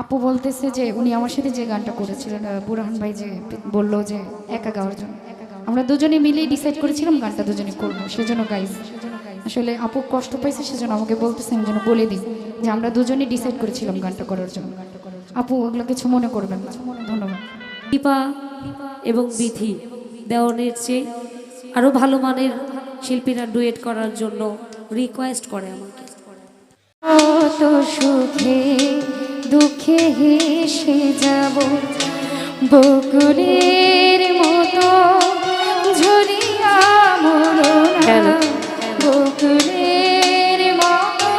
আপু বলতেছে যে উনি আমার সাথে যে গানটা করেছিলেন বুরহান ভাই যে বলল যে একা গাওয়ার জন্য। আমরা দুজনে মিলেই ডিসাইড করেছিলাম গানটা দুজনে করব সেজন্য গাইব আসলে আপু কষ্ট পাইছে সেজন্য আমাকে বলতেছে আমি যেন বলে দিই যে আমরা দুজনেই ডিসাইড করেছিলাম গানটা করার জন্য। আপু ওগুলো কিছু মনে করবেন না। ধন্যবাদ। দীপা এবং বিধি দেওয়ানের চেয়ে আরও ভালো মানের শিল্পীরা ডুয়েট করার জন্য রিকোয়েস্ট করে আমাকে। সুখে দুঃখে হেসে যাব। বকুলের মতো ঝরিয়া মরনা বকুলের মতো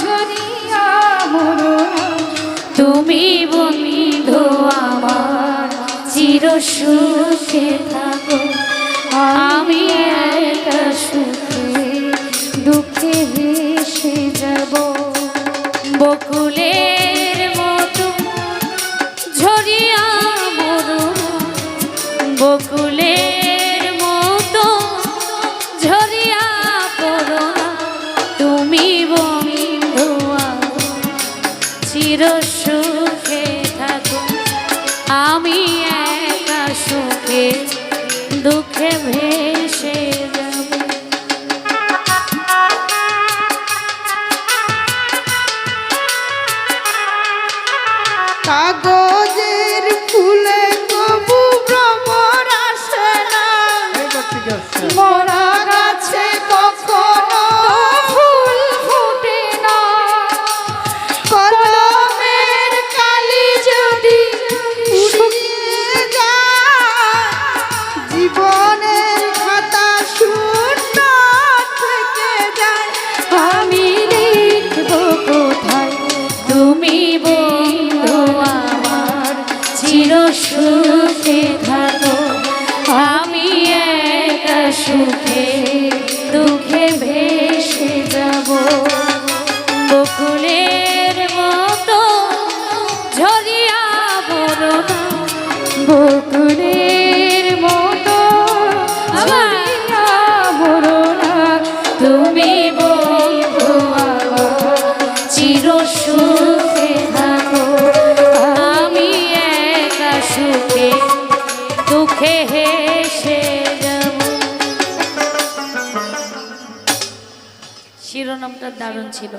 ঝরিয়া মরনা তুমি বন্ধু আমার চির সুখে থাকো। আমি একা সুখে দুঃখে হেসে যাব। বকুলের মতো ঝরিয়া মরুন বকুলের মতো ঝরিয়া পড়ো তুমি বন্ধু চির সুখে থাকো। আমি একা সুখে, দুঃখে ভেসে কাগজের ফুলে কবু ভ্রমর আসে না। চির সুখে থাকো। আমি একা সুখে দুঃখে ভেসে যাব। বকুলের মতো ঝরিয়া বড় বকুলের সুখে দুঃখে হেসে শিরোনামটা দারুণ ছিল।